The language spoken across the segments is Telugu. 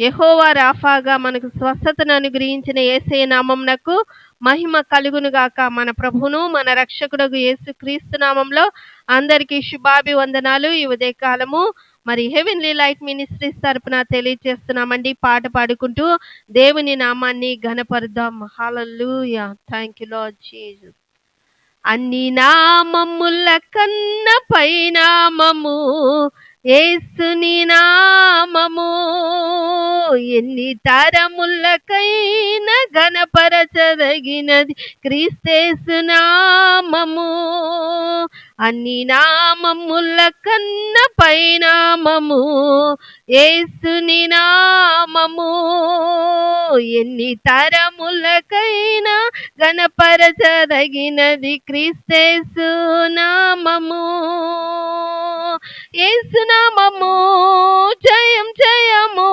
యహోవా రాఫాగా మనకు స్వస్థతను అనుగ్రహించిన ఏసే నామంనకు మహిమ కలుగును గాక. మన ప్రభును మన రక్షకుడు యేసు క్రీస్తు నామంలో అందరికీ శుభాభివందనాలు. ఈ ఉదయకాలము మరి హెవెన్లీ లైట్ మినిస్ట్రీస్ తరపున తెలియజేస్తున్నామండి. పాట పాడుకుంటూ దేవుని నామాన్ని ఘనపరుద్దాం. Hallelujah. Thank you lord Jesus. అన్ని నామముల కన్న పైనామము ఏసుని నామము. ఎన్ని తరములకైన ఘనపరచదగినది క్రీస్తేసునామము అన్ని నామముల కన్న పైనామము ఏసుని నామము. ఎన్ని తరములకైన గణపరచదగినది క్రీస్తేసు నామము. ఏసునామము జయం జయము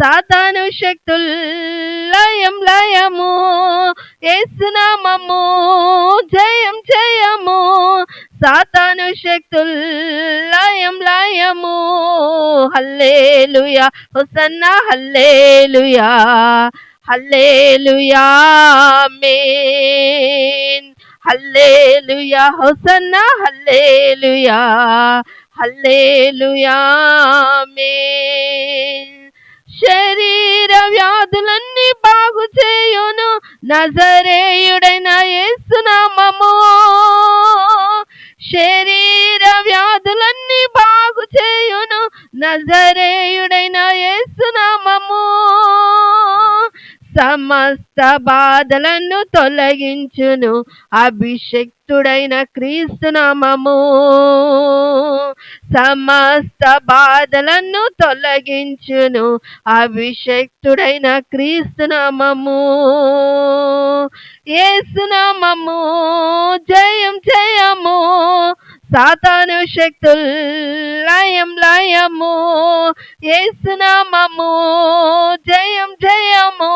సాతాను శక్తుల్ లయం లయము ఏసునామము జయం జయము. సాతాను శక్తుల్ లయం లయము hallelujah hosanna hallelujah hallelujah amen hallelujah hosanna hallelujah hallelujah amen శరీర వ్యాధులన్నీ బాగు చేయును నజరేయుడైన యేసునామము శరీర వ్యాధులన్నీ బాగు చేయును నజరేయుడైన యేసునామము సమస్త బాధలను తొలగించును. అభిషక్తుడైన క్రీస్తునామము సమస్త బాధలను తొలగించును. అభిషక్తుడైన క్రీస్తునామము ఏసునామము. జయం జయము. సాతాను శక్తుల్ లయం లయము ఏసునామము జయం జయము.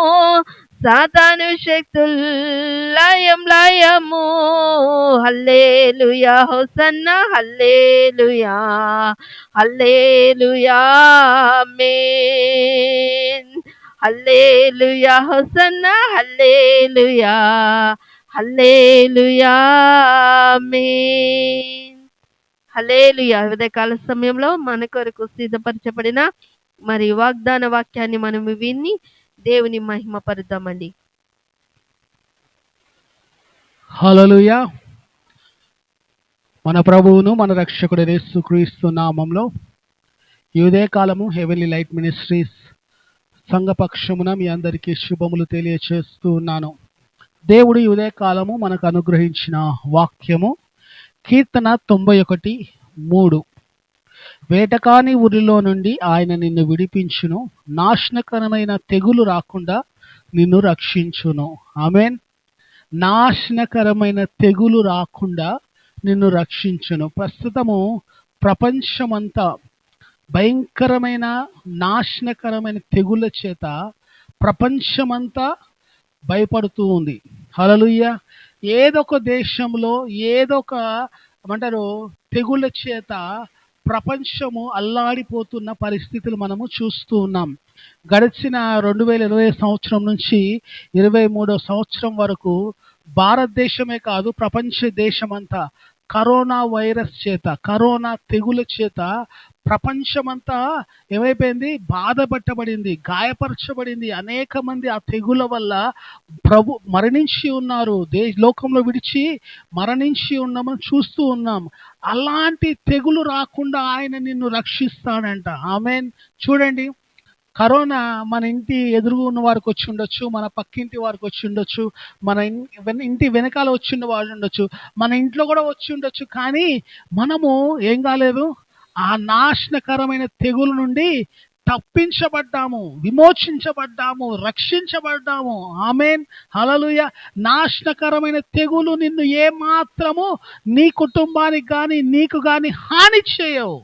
సాతాను శక్తుల్ లయం లయము hallelujah hosanna hallelujah hallelujah amen hallelujah hosanna hallelujah hallelujah amen hallelujah ఉదయకాల సమయంలో మన కొరకు సిద్ధపరచబడిన మరి వాగ్దాన వాక్యాన్ని మనం విని దేవుని మహిమ పరుద్దామండి. మన ప్రభువును మన రక్షకుడు యేసుక్రీస్తు నామంలో ఈ కాలము హెవెన్లీ లైట్ మినిస్ట్రీస్ సంఘపక్షమున మీ అందరికీ శుభములు తెలియచేస్తూ ఉన్నాను. దేవుడు ఈ కాలము మనకు అనుగ్రహించిన వాక్యము కీర్తన తొంభై ఒకటి మూడు. వేటకాని ఊరిలో నుండి ఆయన నిన్ను విడిపించును. నాశనకరమైన తెగులు రాకుండా నిన్ను రక్షించును. ఆమెన్. నాశనకరమైన తెగులు రాకుండా నిన్ను రక్షించును. ప్రస్తుతము ప్రపంచమంతా భయంకరమైన నాశనకరమైన తెగుల చేత ప్రపంచమంతా భయపడుతూ ఉంది. హలలుయ్య ఏదొక దేశంలో ఏదొక ఏమంటారు తెగుల చేత ప్రపంచము అల్లాడిపోతున్న పరిస్థితులు మనము చూస్తూ ఉన్నాం. గడిచిన రెండు వేల ఇరవై సంవత్సరం నుంచి ఇరవై మూడో సంవత్సరం వరకు భారతదేశమే కాదు ప్రపంచ దేశమంతా కరోనా వైరస్ చేత కరోనా తెగుల చేత ప్రపంచమంతా ఏమైపోయింది? బాధపెట్టబడింది గాయపరచబడింది. అనేక మంది ఆ తెగుల వల్ల ప్రభు మరణించి ఉన్నారు. దే లోకంలో విడిచి మరణించి ఉన్నామని చూస్తూ ఉన్నాం. అలాంటి తెగులు రాకుండా ఆయన నిన్ను రక్షిస్తాడంట. ఆమెన్. చూడండి. కరోనా మన ఇంటి ఎదురు ఉన్న వారికి వచ్చి ఉండొచ్చు మన పక్కింటి వారికి వచ్చి ఉండొచ్చు మన ఇన్- ఇంటి వెనకాల వచ్చి ఉన్న వాళ్ళు ఉండొచ్చు మన ఇంట్లో కూడా వచ్చి ఉండొచ్చు. కానీ మనము ఏం కాలేదు? ఆ నాశనకరమైన తెగులు నుండి తప్పించబడ్డాము విమోచించబడ్డాము రక్షించబడ్డాము. ఆమెన్. హలలుయ నాశనకరమైన తెగులు నిన్ను ఏమాత్రము నీ కుటుంబానికి కానీ నీకు కానీ హాని చేయవు.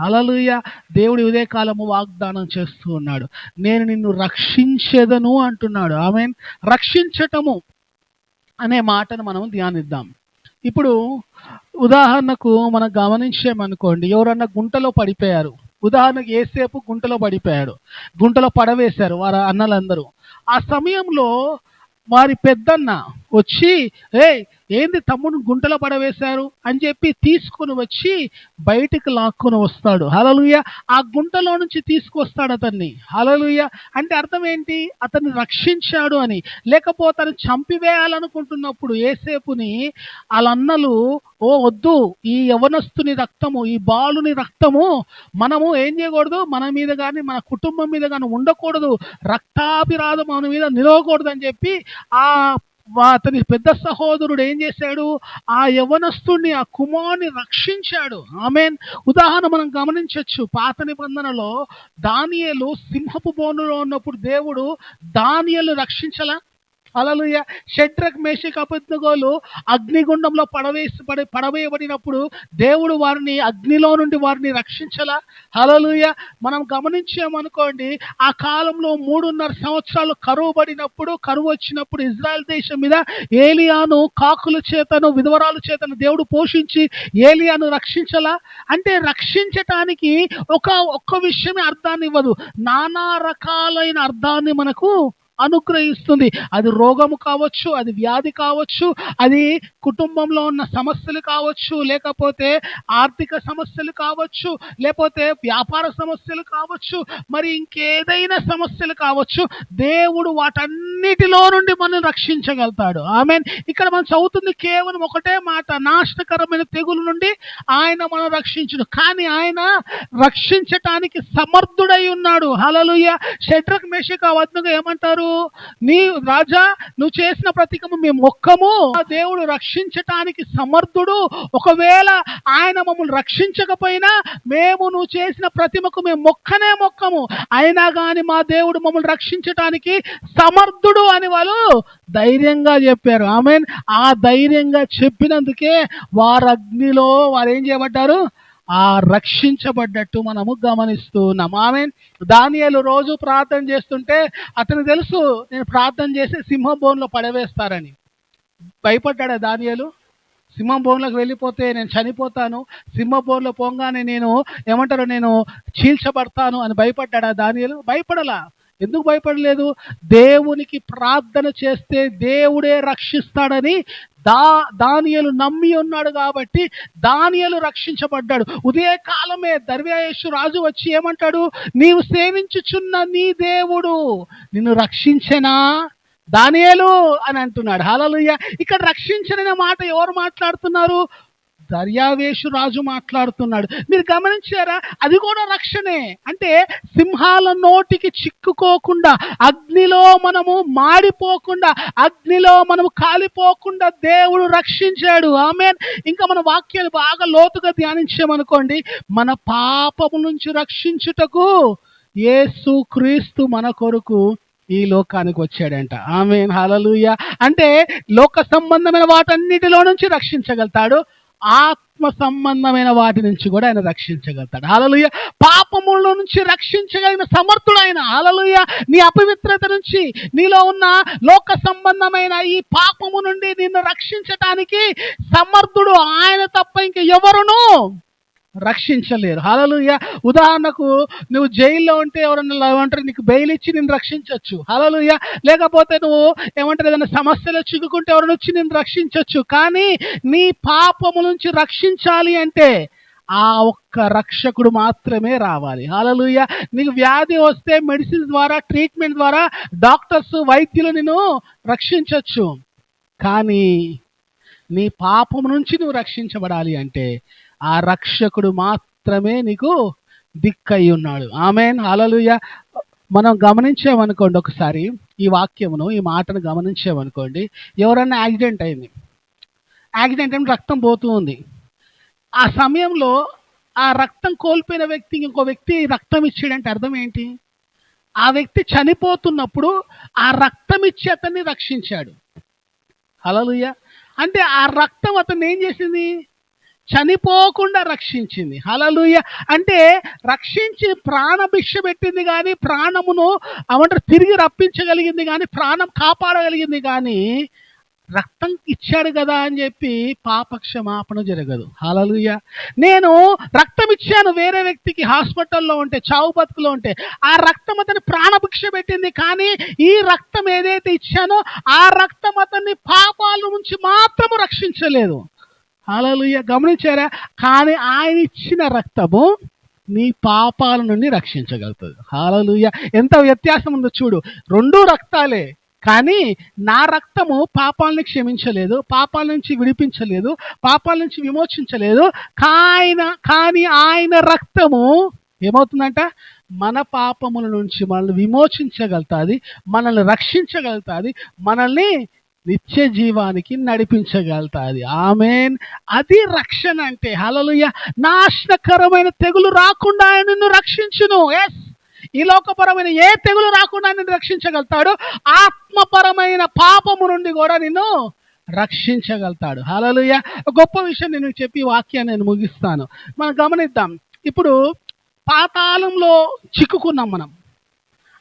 హలలుయ దేవుడి ఉదయకాలము వాగ్దానం చేస్తూ ఉన్నాడు. నేను నిన్ను రక్షించేదను అంటున్నాడు. ఆమెన్. రక్షించటము అనే మాటను మనం ధ్యానిద్దాం. ఇప్పుడు ఉదాహరణకు మనం గమనించామనుకోండి ఎవరన్నా గుంటలో పడిపోయారు. ఉదాహరణకు ఏసేపు గుంటలో పడిపోయాడు. గుంటలో పడవేశారు వారి అన్నలందరూ. ఆ సమయంలో వారి పెద్దన్న వచ్చి ఏ ఏంది తమ్ముడు గుంటలో పడవేశారు అని చెప్పి తీసుకొని వచ్చి బయటికి లాక్కొని వస్తాడు. హలలుయ ఆ గుంటలో నుంచి తీసుకొస్తాడు అతన్ని. హలలుయ అంటే అర్థం ఏంటి? అతన్ని రక్షించాడు అని. లేకపోతే అతను చంపివేయాలనుకుంటున్నప్పుడు ఏసేపుని వాళ్ళ అన్నలు ఓ వద్దు ఈ యవనస్తుని రక్తము ఈ బాలుని రక్తము మనము ఏం చేయకూడదు? మన మీద కానీ మన కుటుంబం మీద కానీ ఉండకూడదు. రక్తాభిరాధం మన మీద నిలవకూడదు అని చెప్పి ఆ అతని పెద్ద సహోదరుడు ఏం చేశాడు? ఆ యవనస్తుడిని ఆ కుమారుని రక్షించాడు. ఆమెన్. ఉదాహరణ మనం గమనించవచ్చు పాత నిబంధనలో దానియలు సింహపు బోనులో ఉన్నప్పుడు దేవుడు దానియలు రక్షించలా? అలలుయ షట్రక్ మేషక్ అబద్ధగోలు అగ్నిగుండంలో పడవేసి పడి పడవేయబడినప్పుడు దేవుడు వారిని అగ్నిలో నుండి వారిని రక్షించలా? అలలుయ మనం గమనించామనుకోండి ఆ కాలంలో మూడున్నర సంవత్సరాలు కరువు పడినప్పుడు కరువు వచ్చినప్పుడు ఇజ్రాయెల్ దేశం మీద ఏలియాను కాకుల చేతను విధవరాల చేతను దేవుడు పోషించి ఏలియాను రక్షించలా? అంటే రక్షించటానికి ఒక ఒక్క విషయమే అర్థాన్ని ఇవ్వదు నానా రకాలైన అర్థాన్ని మనకు అనుగ్రహిస్తుంది. అది రోగము కావచ్చు అది వ్యాధి కావచ్చు అది కుటుంబంలో ఉన్న సమస్యలు కావచ్చు లేకపోతే ఆర్థిక సమస్యలు కావచ్చు లేకపోతే వ్యాపార సమస్యలు కావచ్చు మరి ఇంకేదైనా సమస్యలు కావచ్చు దేవుడు వాటన్నిటిలో నుండి మనం రక్షించగలుగుతాడు. ఆమె ఇక్కడ మనం చదువుతుంది కేవలం ఒకటే మాట నాశనకరమైన తెగులు నుండి ఆయన మనం రక్షించుడు కానీ ఆయన రక్షించటానికి సమర్థుడై ఉన్నాడు. హలలుయ షడ్రక్ మేషక వద్దుగా ఏమంటారు? నీ రాజా నువ్వు చేసిన ప్రతికము మేము మొక్కము దేవుడు రక్షించటానికి సమర్థుడు. ఒకవేళ ఆయన మమ్మల్ని రక్షించకపోయినా మేము నువ్వు చేసిన ప్రతిమకు మేము మొక్కనే మొక్కము. అయినా కానీ మా దేవుడు మమ్మల్ని రక్షించటానికి సమర్థుడు అని వాళ్ళు ధైర్యంగా చెప్పారు. ఆమె ఆ ధైర్యంగా చెప్పినందుకే వారు అగ్నిలో వారు ఏం చేయబడ్డారు? ఆ రక్షించబడ్డట్టు మనము గమనిస్తూ ఉన్నాం. ఆమె దానియాలు రోజు ప్రార్థన చేస్తుంటే అతను తెలుసు నేను ప్రార్థన చేసి సింహం బోన్లో పడవేస్తారని. భయపడ్డాడా దానియాలు? సింహం బోన్లోకి వెళ్ళిపోతే నేను చనిపోతాను సింహ బోన్లో పోగానే నేను ఏమంటారు నేను చీల్చబడతాను అని భయపడ్డాడా దానియాలు? భయపడలా. ఎందుకు భయపడలేదు? దేవునికి ప్రార్థన చేస్తే దేవుడే రక్షిస్తాడని దా దానియలు నమ్మి ఉన్నాడు కాబట్టి దానియలు రక్షించబడ్డాడు. ఉదయ కాలమే దర్వ్యాయేషు రాజు వచ్చి ఏమంటాడు? నీవు సేవించుచున్న నీ దేవుడు నిన్ను రక్షించెనా? దానియలు అని అంటున్నాడు. హలలుయ్య ఇక్కడ రక్షించననే మాట ఎవరు మాట్లాడుతున్నారు? దర్యావేషు రాజు మాట్లాడుతున్నాడు. మీరు గమనించారా? అది కూడా రక్షణే. అంటే సింహాల నోటికి చిక్కుకోకుండా అగ్నిలో మనము మాడిపోకుండా అగ్నిలో మనము కాలిపోకుండా దేవుడు రక్షించాడు. ఆమె ఇంకా మన వాక్యాలు బాగా లోతుగా ధ్యానించామనుకోండి మన పాపము నుంచి రక్షించుటకు యేసు క్రీస్తు మన కొరకు ఈ లోకానికి వచ్చాడంట. ఆమె హలలుయ అంటే లోక సంబంధమైన వాటన్నిటిలో నుంచి రక్షించగలుగుతాడు. ఆత్మ సంబంధమైన వాటి నుంచి కూడా ఆయన రక్షించగలుగుతాడు. ఆలలుయ పాపముల నుంచి రక్షించగలిగిన సమర్థుడు ఆయన హలలుయ నీ అపవిత్రత నుంచి నీలో ఉన్న లోక సంబంధమైన ఈ పాపము నుండి నిన్ను రక్షించటానికి సమర్థుడు ఆయన తప్ప ఇంక ఎవరును రక్షించలేరు. హలలుయ ఉదాహరణకు నువ్వు జైల్లో ఉంటే ఎవరన్నా ఏమంటారు నీకు బెయిల్ ఇచ్చి నేను రక్షించవచ్చు హలలుయ లేకపోతే నువ్వు ఏమంటారు ఏదైనా సమస్యలు చిక్కుకుంటే ఎవరైనా వచ్చి నేను రక్షించవచ్చు కానీ నీ పాపము నుంచి రక్షించాలి అంటే ఆ ఒక్క రక్షకుడు మాత్రమే రావాలి. హలలుయ నీకు వ్యాధి వస్తే మెడిసిన్ ద్వారా ట్రీట్మెంట్ ద్వారా డాక్టర్స్ వైద్యులు నేను రక్షించవచ్చు కానీ నీ పాపం నుంచి నువ్వు రక్షించబడాలి అంటే ఆ రక్షకుడు మాత్రమే నీకు దిక్కయి ఉన్నాడు. ఆమెన్. అలలుయ మనం గమనించామనుకోండి ఒకసారి ఈ వాక్యమును ఈ మాటను గమనించామనుకోండి ఎవరన్నా యాక్సిడెంట్ అయింది. యాక్సిడెంట్ అయిన రక్తం పోతూ ఉంది. ఆ సమయంలో ఆ రక్తం కోల్పోయిన వ్యక్తికి ఇంకో వ్యక్తి రక్తం ఇచ్చాడంటే అర్థం ఏంటి? ఆ వ్యక్తి చనిపోతున్నప్పుడు ఆ రక్తం ఇచ్చి అతన్ని రక్షించాడు. హలలుయ అంటే ఆ రక్తం అతన్ని ఏం చేసింది? చనిపోకుండా రక్షించింది. హలలుయ అంటే రక్షించి ప్రాణభిక్ష పెట్టింది కానీ ప్రాణమును అమంటారు తిరిగి రప్పించగలిగింది కానీ ప్రాణం కాపాడగలిగింది కానీ రక్తం ఇచ్చాడు కదా అని చెప్పి పాపక్షమాపణ జరగదు. హలలుయ నేను రక్తం ఇచ్చాను వేరే వ్యక్తికి హాస్పిటల్లో ఉంటే చావు బతుకులో ఉంటే ఆ రక్తం అతని ప్రాణభిక్ష పెట్టింది కానీ ఈ రక్తం ఏదైతే ఇచ్చానో ఆ రక్తం అతన్ని పాపాల నుంచి మాత్రము రక్షించలేదు. అలలుయ గమనించారా? కానీ ఆయన ఇచ్చిన రక్తము నీ పాపాల నుండి రక్షించగలుగుతుంది. హాలలుయ ఎంత వ్యత్యాసం ఉందో చూడు. రెండు రక్తాలే. కానీ నా రక్తము పాపాలని క్షమించలేదు పాపాల నుంచి విడిపించలేదు పాపాల నుంచి విమోచించలేదు. కాయన కానీ ఆయన రక్తము ఏమవుతుందంట? మన పాపముల నుంచి మనల్ని విమోచించగలుగుతుంది మనల్ని రక్షించగలుగుతుంది మనల్ని నిత్య జీవానికి నడిపించగలుగుతుంది. ఆమెన్. అది రక్షణ అంటే హలలుయ నాశనకరమైన తెగులు రాకుండా ఆయన నిన్ను రక్షించును. ఎస్ ఈ లోకపరమైన ఏ తెగులు రాకుండా నిన్ను రక్షించగలుగుతాడు? ఆత్మపరమైన పాపము నుండి కూడా నిన్ను రక్షించగలుగుతాడు. హలలుయ గొప్ప విషయం నేను చెప్పి వాక్యాన్ని నేను ముగిస్తాను. మనం గమనిద్దాం. ఇప్పుడు పాతాళంలో చిక్కుకున్నాం మనం.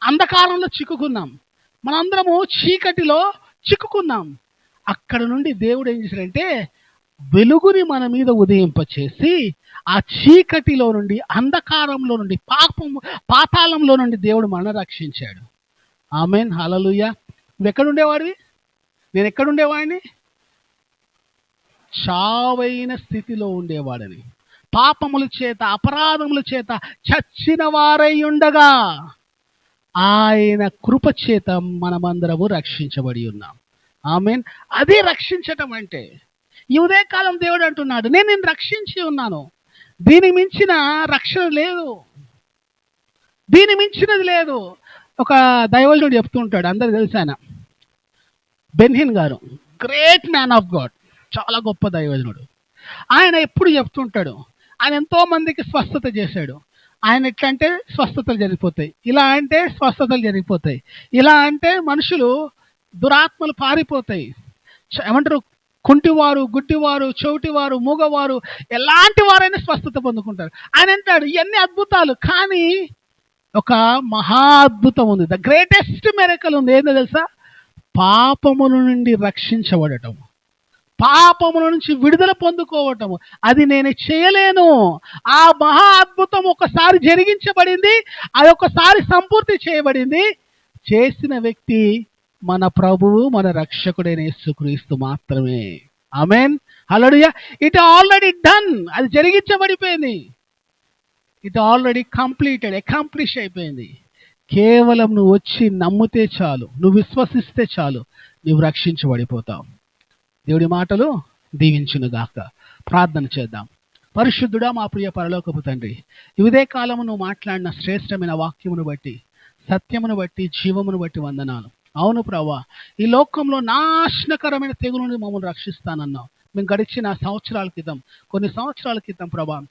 అంధకారంలో చిక్కుకున్నాం. మనందరము చీకటిలో చిక్కుకున్నాం. అక్కడ నుండి దేవుడు ఏం చేశాడంటే వెలుగుని మన మీద ఉదయింపచేసి ఆ చీకటిలో నుండి అంధకారంలో నుండి పాపం పాతాళంలో నుండి దేవుడు మన రక్షించాడు. ఆమెన్. హలలుయ నువ్వు ఎక్కడుండేవాడివి నేను ఎక్కడుండేవాడిని చావైన స్థితిలో ఉండేవాడని. పాపముల చేత అపరాధముల చేత చచ్చిన వారై ఉండగా ఆయన కృపచేత మనమందరము రక్షించబడి ఉన్నాం. ఆమెన్. అది రక్షించటం అంటే ఈ ఉదయకాలం దేవుడు అంటున్నాడు నేను నేను రక్షించి ఉన్నాను. దీని మించిన రక్షణ లేదు. దీని మించినది లేదు. ఒక దైవజుడు చెప్తూ ఉంటాడు అందరు తెలిసాన బెన్హిన్ గారు గ్రేట్ మ్యాన్ ఆఫ్ గాడ్ చాలా గొప్ప దైవజనుడు. ఆయన ఎప్పుడు చెప్తుంటాడు ఆయన ఎంతో మందికి స్వస్థత చేశాడు. ఆయన ఎట్లా అంటే స్వస్థతలు జరిగిపోతాయి. ఇలా అంటే స్వస్థతలు జరిగిపోతాయి. ఇలా అంటే మనుషులు దురాత్మలు పారిపోతాయి. ఏమంటారు? కుంటివారు గుడ్డివారు చెవిటివారు మూగవారు ఎలాంటి వారైనా స్వస్థత పొందుకుంటారు. ఆయన అంటాడు ఇవన్నీ అద్భుతాలు కానీ ఒక మహా అద్భుతం ఉంది. ద గ్రేటెస్ట్ మెరకల్ ఉంది. ఏందో తెలుసా? పాపముల నుండి రక్షించబడటం. పాపముల నుంచి విడుదల పొందుకోవటము. అది నేను చేయలేను. ఆ మహా అద్భుతం ఒకసారి జరిగించబడింది అది ఒకసారి సంపూర్తి చేయబడింది. చేసిన వ్యక్తి మన ప్రభువు మన రక్షకుడైన యేసుక్రీస్తు మాత్రమే. ఆమెన్. హలోడియా ఇట్ ఆల్రెడీ డన్. అది జరిగించబడిపోయింది. ఇట్ ఆల్రెడీ కంప్లీటెడ్ అకాంప్లిష్ అయిపోయింది. కేవలం నువ్వు వచ్చి నమ్మితే చాలు నువ్వు విశ్వసిస్తే చాలు నువ్వు రక్షించబడిపోతావు. దేవుడి మాటలు దీవించునుగాక ప్రార్థన చేద్దాం. పరిశుద్ధుడా మా ప్రియ పరలోకపు తండ్రి ఇదే కాలము నువ్వు మాట్లాడిన శ్రేష్టమైన వాక్యమును బట్టి సత్యమును బట్టి జీవమును బట్టి వందనాలు. అవును ప్రభా ఈ లోకంలో నాశనకరమైన తెగులు నుండి మమ్మల్ని రక్షిస్తానన్నావు. మేము గడిచిన సంవత్సరాల క్రితం కొన్ని సంవత్సరాల క్రితం ప్రభా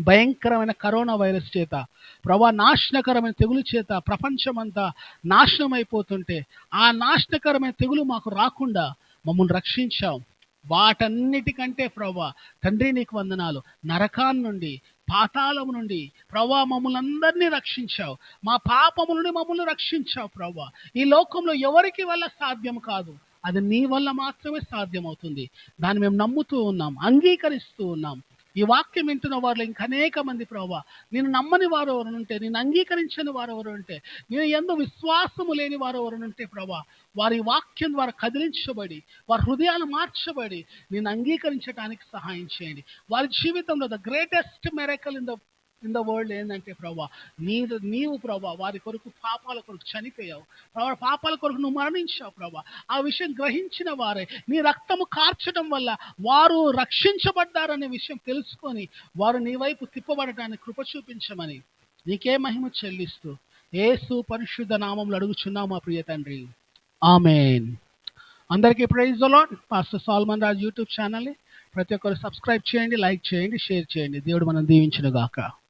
భయంకరమైన కరోనా వైరస్ చేత ప్రభా నాశనకరమైన తెగులు చేత ప్రపంచమంతా నాశనం అయిపోతుంటే ఆ నాశనకరమైన తెగులు మాకు రాకుండా మమ్మల్ని రక్షించావు. వాటన్నిటికంటే ప్రవ్వా తండ్రి నీకు వందనాలు. నరకాన్ నుండి పాతాళం నుండి ప్రవ్వా మమ్మల్ని అందరినీ రక్షించావు. మా పాపము నుండి మమ్మల్ని రక్షించావు ప్రవ్వా. ఈ లోకంలో ఎవరికి వల్ల సాధ్యం కాదు. అది నీ వల్ల మాత్రమే సాధ్యమవుతుంది. దాన్ని మేము నమ్ముతూ ఉన్నాం అంగీకరిస్తూ ఉన్నాం. ఈ వాక్యం వింటున్న వారిలో ఇంకా అనేక మంది ప్రభా నేను నమ్మని వారు ఎవరు ఉంటే నేను అంగీకరించని వారు ఎవరు ఉంటే నేను ఎందు విశ్వాసము లేని వారు ఎవరు ఉంటే ప్రభా వారి వాక్యం ద్వారా కదిలించబడి వారి హృదయాలు మార్చబడి నేను అంగీకరించడానికి సహాయం చేయండి. వారి జీవితంలో the greatest miracle in the in the world ఏంటంటే ప్రభా నీ నీవు ప్రభా వారి కొరకు పాపాల కొరకు చనిపోయావు. ప్రభా పాపాల కొరకు నువ్వు మరణించావు ప్రభా. ఆ విషయం గ్రహించిన వారే నీ రక్తము కార్చడం వల్ల వారు రక్షించబడ్డారనే విషయం తెలుసుకొని వారు నీ వైపు తిప్పబడటానికి కృప చూపించమని నీకే మహిమ చెల్లిస్తూ ఏసు పరిశుద్ధ నామంలో అడుగుచున్నావు మా ప్రియ తండ్రి. ఆమెన్. అందరికీ praise a lot pastor Solomon Raj YouTube ఛానల్ని ప్రతి ఒక్కరు సబ్స్క్రైబ్ చేయండి లైక్ చేయండి షేర్ చేయండి. దేవుడు మనం దీవించిన గాక